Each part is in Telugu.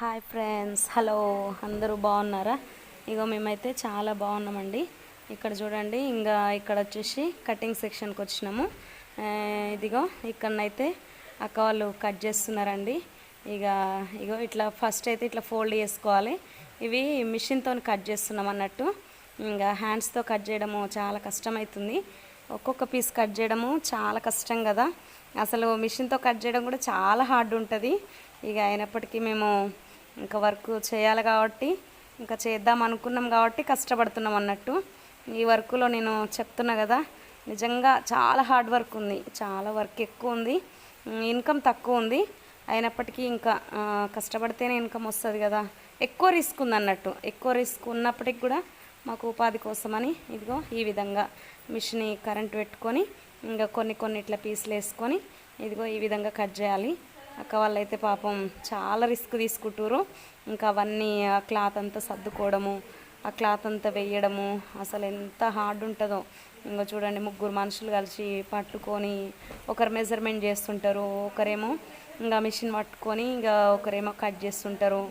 హాయ్ ఫ్రెండ్స్ హలో అందరూ బాగున్నారా? ఇగో మేమైతే చాలా బాగున్నామండి. ఇక్కడ చూడండి ఇంకా ఇక్కడ వచ్చేసి కటింగ్ సెక్షన్కి వచ్చినాము. ఇదిగో ఇక్కడనైతే అక్క వాళ్ళు కట్ చేస్తున్నారండి. ఇక ఇగో ఇట్లా ఫస్ట్ అయితే ఇట్లా ఫోల్డ్ చేసుకోవాలి. ఇవి మిషన్తో కట్ చేస్తున్నాం అన్నట్టు. ఇంకా హ్యాండ్స్తో కట్ చేయడము చాలా కష్టమవుతుంది ఒక్కొక్క పీస్ కట్ చేయడము చాలా కష్టం కదా. అసలు మిషన్తో కట్ చేయడం కూడా చాలా హార్డ్ ఉంటుంది. ఇక అయినప్పటికీ మేము ఇంకా వర్క్ చేయాలి కాబట్టి ఇంకా చేద్దాం అనుకున్నాం కాబట్టి కష్టపడుతున్నాం అన్నట్టు. ఈ వర్క్లో నేను చెప్తున్నా కదా నిజంగా చాలా హార్డ్ వర్క్ ఉంది చాలా వర్క్ ఎక్కువ ఉంది ఇన్కమ్ తక్కువ ఉంది. అయినప్పటికీ ఇంకా కష్టపడితేనే ఇన్కమ్ వస్తుంది కదా. ఎక్కువ రిస్క్ ఉంది అన్నట్టు. ఎక్కువ రిస్క్ ఉన్నప్పటికి కూడా మాకు ఉపాధి కోసమని ఇదిగో ఈ విధంగా మిషన్ కరెంట్ పెట్టుకొని ఇంకా కొన్ని కొన్ని ఇట్లా పీసులు వేసుకొని ఇదిగో ఈ విధంగా కట్ చేయాలి. అక్క వాళ్ళైతే పాపం చాలా రిస్క్ తీసుకుంటారు ఇంకా అవన్నీ ఆ క్లాత్ అంతా సర్దుకోవడము ఆ క్లాత్ అంతా వేయడము అసలు ఎంత హార్డ్ ఉంటుందో. ఇంకా చూడండి ముగ్గురు మనుషులు కలిసి పట్టుకొని ఒకరు మెజర్మెంట్ చేస్తుంటారు ఒకరేమో ఇంకా మిషన్ పట్టుకొని ఇంకా ఒకరేమో కట్ చేస్తుంటారు.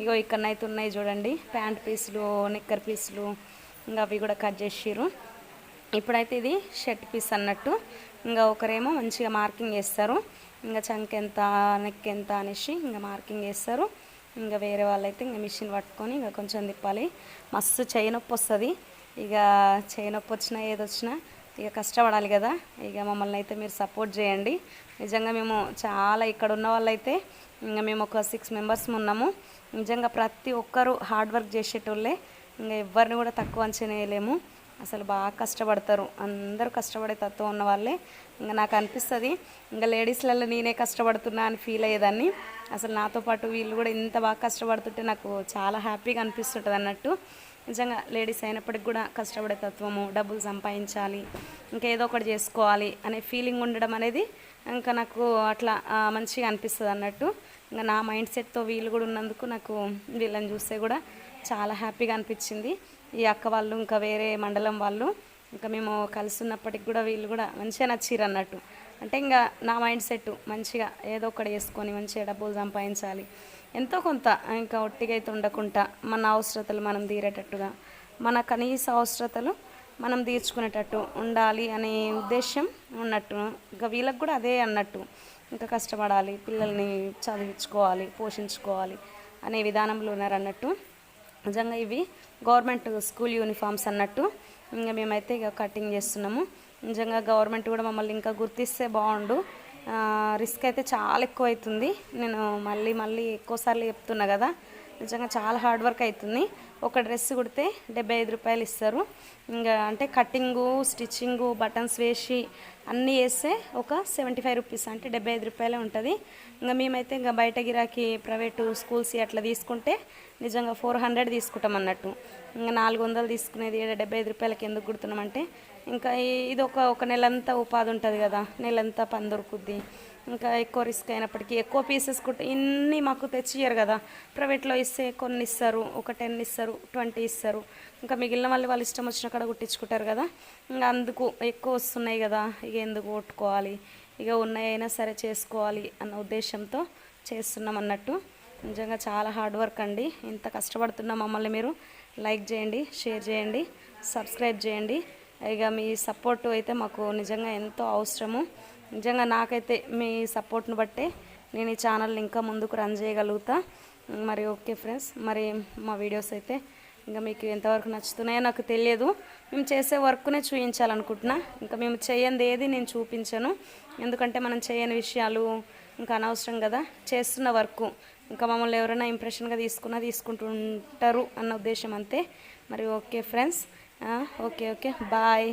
ఇగో ఇక్కడనైతే ఉన్నాయి చూడండి ప్యాంట్ పీసులు నిక్కర్ పీసులు ఇంకా అవి కూడా కట్ చేసిరు ఇప్పుడైతే ఇది షర్ట్ పీస్ అన్నట్టు. ఇంకా ఒకరేమో మంచిగా మార్కింగ్ చేస్తారు. ఇంకా చంక్ ఎంత నెక్ ఎంత అనేసి ఇంకా మార్కింగ్ వేస్తారు ఇంకా వేరే వాళ్ళైతే ఇంకా మిషన్ పట్టుకొని ఇంకా కొంచెం తిప్పాలి. మస్తు చేయి నొప్పి వస్తుంది. ఇక చేయి నొప్పి వచ్చినా ఏది వచ్చినా ఇక కష్టపడాలి కదా. ఇక మమ్మల్ని అయితే మీరు సపోర్ట్ చేయండి. నిజంగా మేము చాలా ఇక్కడ ఉన్న వాళ్ళైతే ఇంకా మేము ఒక సిక్స్ మెంబర్స్ ఉన్నాము. నిజంగా ప్రతి ఒక్కరు హార్డ్ వర్క్ చేసేటోళ్ళే. ఇంకా ఎవరిని కూడా తక్కువ అంచనా వేయలేము. అసలు బాగా కష్టపడతారు. అందరూ కష్టపడే తత్వం ఉన్న వాళ్ళే. ఇంకా నాకు అనిపిస్తుంది ఇంకా లేడీస్లలో నేనే కష్టపడుతున్నా అని ఫీల్ అయ్యేదాన్ని. అసలు నాతో పాటు వీళ్ళు కూడా ఇంత బాగా కష్టపడుతుంటే నాకు చాలా హ్యాపీగా అనిపిస్తుంటుంది అన్నట్టు. నిజంగా లేడీస్ అయినప్పటికి కూడా కష్టపడే తత్వము డబ్బులు సంపాదించాలి ఇంకా ఏదో ఒకటి చేసుకోవాలి అనే ఫీలింగ్ ఉండడం అనేది ఇంకా నాకు అట్లా మంచిగా అనిపిస్తుంది అన్నట్టు. ఇంకా నా మైండ్ సెట్తో వీళ్ళు కూడా ఉన్నందుకు నాకు వీళ్ళని చూస్తే కూడా చాలా హ్యాపీగా అనిపించింది. ఈ అక్క వాళ్ళు ఇంకా వేరే మండలం వాళ్ళు ఇంకా మేము కలిసి ఉన్నప్పటికి కూడా వీళ్ళు కూడా మంచిగా నచ్చిరు అన్నట్టు. అంటే ఇంకా నా మైండ్ సెట్ మంచిగా ఏదో ఒకటి వేసుకొని మంచిగా డబ్బులు సంపాదించాలి. ఎంతో కొంత ఇంకా ఒట్టిగా అయితే ఉండకుండా మన అవసరతలు మనం తీరేటట్టుగా మన కనీస అవసరతలు మనం తీర్చుకునేటట్టు ఉండాలి అనే ఉద్దేశం ఉన్నట్టు. ఇంకా వీళ్ళకి కూడా అదే అన్నట్టు. ఇంకా కష్టపడాలి పిల్లల్ని చదివించుకోవాలి పోషించుకోవాలి అనే విధానంలో ఉన్నారు అన్నట్టు నిజంగా ఇవి గవర్నమెంట్ స్కూల్ యూనిఫామ్స్ అన్నట్టు. ఇంకా మేమైతే ఇక కటింగ్ చేస్తున్నాము. నిజంగా గవర్నమెంట్ కూడా మమ్మల్ని ఇంకా గుర్తిస్తే బాగుండు. రిస్క్ అయితే చాలా ఎక్కువ అవుతుంది నేను మళ్ళీ మళ్ళీ ఎక్కువసార్లు చెప్తున్నా కదా. నిజంగా చాలా హార్డ్ వర్క్ అవుతుంది. ఒక డ్రెస్ కుడితే డెబ్బై ఐదు రూపాయలు ఇస్తారు. ఇంకా అంటే కటింగు స్టిచ్చింగు బటన్స్ వేసి అన్నీ వేస్తే ఒక సెవెంటీ ఫైవ్ రూపీస్ అంటే డెబ్బై ఐదు రూపాయలే ఉంటుంది. ఇంకా మేమైతే ఇంకా బయట గిరాకీ ప్రైవేటు స్కూల్స్ అట్లా తీసుకుంటే నిజంగా ఫోర్ హండ్రెడ్ తీసుకుంటాం అన్నట్టు. ఇంకా నాలుగు వందలు తీసుకునేది డెబ్బై ఐదు రూపాయలకి ఎందుకు కుడుతున్నామంటే ఇంకా ఇది ఒక ఒక నెలంతా ఉపాధి ఉంటుంది కదా నెలంతా పని దొరుకుద్ది. ఇంకా ఎక్కువ రిస్క్ అయినప్పటికీ ఎక్కువ పీసెస్ కుట్టి ఇన్ని మాకు తెచ్చియ్యరు కదా ప్రైవేట్లో ఇస్తే కొన్ని ఇస్తారు ఒక టెన్ ఇస్తారు. ట్వంటీ ఇస్తారు. ఇంకా మిగిలిన వాళ్ళు వాళ్ళు ఇష్టం వచ్చిన కాడ కుట్టించుకుంటారు కదా. ఇంకా అందుకు ఎక్కువ వస్తున్నాయి కదా ఇక ఎందుకు కొట్టుకోవాలి? ఇక ఉన్నాయైనా సరే చేసుకోవాలి అన్న ఉద్దేశంతో చేస్తున్నాం అన్నట్టు. నిజంగా చాలా హార్డ్ వర్క్ అండి. ఇంత కష్టపడుతున్న మమ్మల్ని మీరు లైక్ చేయండి షేర్ చేయండి సబ్స్క్రైబ్ చేయండి. ఇక మీ సపోర్ట్ అయితే మాకు నిజంగా ఎంతో అవసరము. నిజంగా నాకైతే మీ సపోర్ట్ను బట్టే నేను ఈ ఛానల్ని ఇంకా ముందుకు రన్ చేయగలుగుతా. మరి ఓకే ఫ్రెండ్స్. మరి మా వీడియోస్ అయితే ఇంకా మీకు ఎంతవరకు నచ్చుతున్నాయో నాకు తెలియదు. మేము చేసే వర్క్నే చూపించాలనుకుంటున్నా ఇంకా మేము చేయనిది ఏది నేను చూపించను. ఎందుకంటే మనం చేయని విషయాలు ఇంకా అనవసరం కదా. చేస్తున్న వర్క్ ఇంకా మమ్మల్ని ఎవరైనా ఇంప్రెషన్గా తీసుకున్నా తీసుకుంటుంటారు అన్న ఉద్దేశం అంతే. మరి okay friends. Okay okay. Bye.